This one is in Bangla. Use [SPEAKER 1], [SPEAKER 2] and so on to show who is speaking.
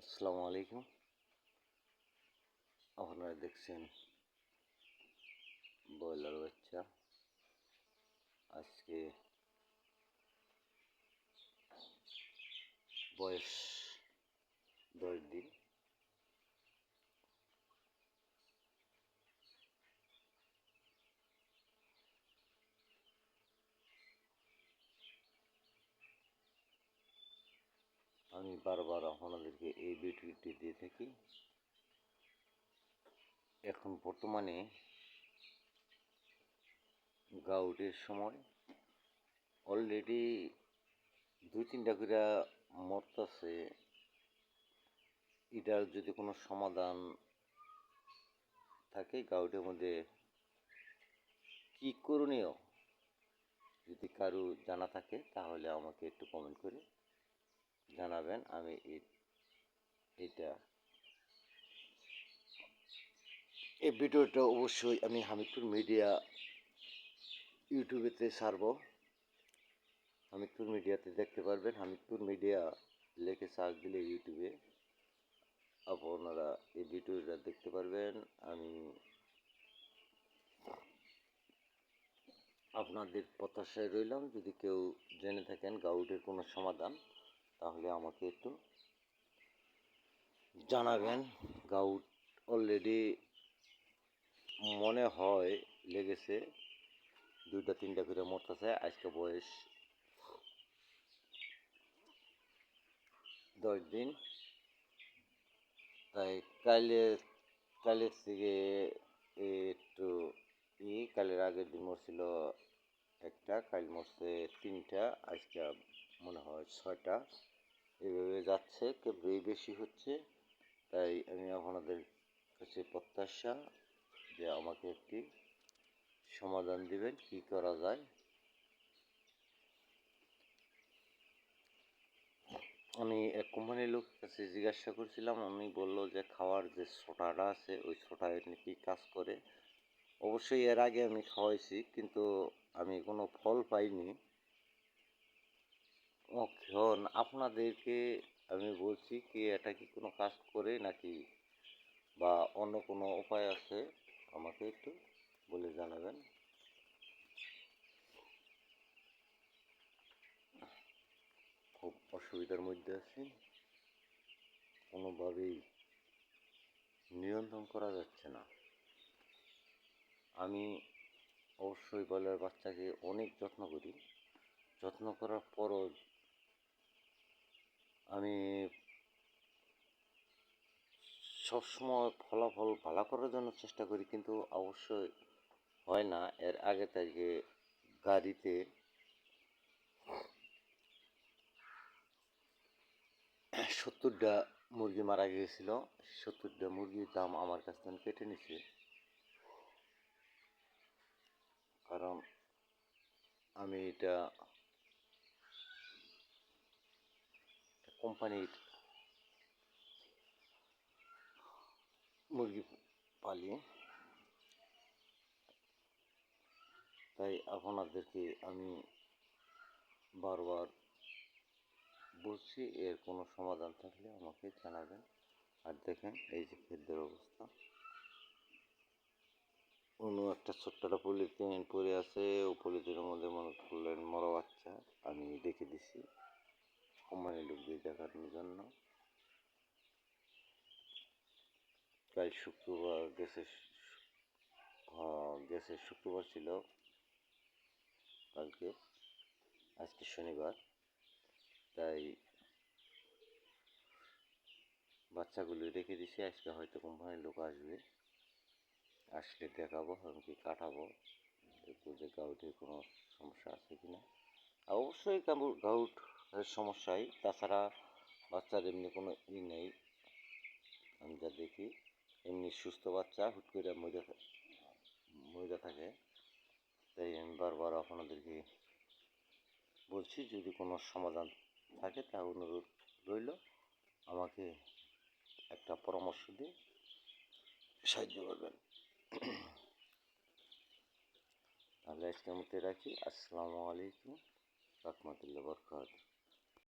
[SPEAKER 1] আসসালামু আলাইকুম। আপনারা দেখছেন ব্রয়লার বাচ্চা আজকে বয়স দশ দিন আমি বারবার আপনাদেরকে এই ভিডিওটি দিয়ে থাকি। এখন বর্তমানে গাউটের সময় অলরেডি দুই তিনটা করে আছে। এটার যদি কোনো সমাধান থাকে গাউটের মধ্যে, কি করণীয় যদি কারও জানা থাকে তাহলে আমাকে একটু কমেন্ট করে জানাবেন, আমি এটা এই ভিডিওটা অবশ্যই আমি হামিদপুর মিডিয়া ইউটিউবেতে ছাড়বো। হামিদপুর মিডিয়াতে দেখতে পারবেন, হামিদপুর মিডিয়া লেখে সার্চ দিলে ইউটিউবে আপনারা এই ভিডিওটা দেখতে পারবেন। আমি আপনাদের প্রত্যাশায় রইলাম, যদি কেউ জেনে থাকেন গাউডের কোনো সমাধান। তাহলে আমাকে একটু জানাবেন। গাউট অলরেডি মনে হয় লেগেছে, দুইটা, তিনটা করে মরতেছে, আজকে বয়স দশ দিন। তাই কালে কালের থেকে একটু ই কালের আগের দিন মরছিল একটা কাল মরছে তিনটা, আজকে মনে হয় ছয়টা। এভাবে যাচ্ছে কেবল বেশি হচ্ছে, তাই আমি আপনাদের কাছে প্রত্যাশা যে আমাকে একটি সমাধান দিবেন, কি করা যায়। আমি এক কোম্পানির লোক কাছে জিজ্ঞাসা করছিলাম, আমি বলল যে খাওয়ার যে ছোটাটা আছে, ওই ছোটায় নাকি কাজ করে? অবশ্যই এর আগে আমি খাওয়াইছি, কিন্তু আমি কোনো ফল পাইনি। এখন আপনাদেরকে আমি বলছি কি, এটা কি কোনো কাজ করে নাকি? বা অন্য কোনো উপায় আছে? আমাকে একটু বলে জানাবেন। খুব অসুবিধার মধ্যে আছি। কোনোভাবেই নিয়ন্ত্রণ করা যাচ্ছে না। আমি অবশ্যই বলার বাচ্চাকে অনেক যত্ন করি। যত্ন করার পরও আমি সবসময় ফলাফল ভালো করার জন্য চেষ্টা করি, কিন্তু অবশ্যই হয় না। এর আগে থেকে গাড়িতে সত্তরটা মুরগি মারা গিয়েছিল। সত্তরটা মুরগির দাম আমার কাছ থেকে কেটে নিছে। কারণ আমি এটা কোম্পানির মুরগি পালি তাই আপনাদেরকে আমি বারবার বলছি, এর কোনো সমাধান থাকলে আমাকে জানাবেন। আর দেখেন, এই যে খাদ্যের অবস্থা। অন্য একটা ছোট্টটা পলিথিন পরে আছে। ও পলিথিনের মধ্যে মনে করলেন মরা বাচ্চা আমি রেখে দিছি কোম্পানির লোকদের দেখানোর জন্য কাল শুক্রবার গেছে গেছে শুক্রবার ছিল কালকে, আজকে শনিবার। তাই বাচ্চাগুলো রেখে দিছি, আজকে হয়তো কোম্পানির লোক আসবে। আসলে দেখাবো এমনকি কাটাবো যে গাউটের কোনো সমস্যা আছে কি না অবশ্যই গাউট সমস্যাই। তাছাড়া বাচ্চার এমনি কোনো ই নেই। আমি যা দেখি। এমনি সুস্থ বাচ্চা, হুট করে মরে থাকে। তাই আমি বারবার আপনাদেরকে বলছি, যদি কোনো সমাধান থাকে, তা অনুরোধ রইল। আমাকে একটা পরামর্শ দিয়ে সাহায্য করবেন। তাহলে আজকের মধ্যে রাখি। আসসালামু আলাইকুম। রহমতুল্লাহ বরকাত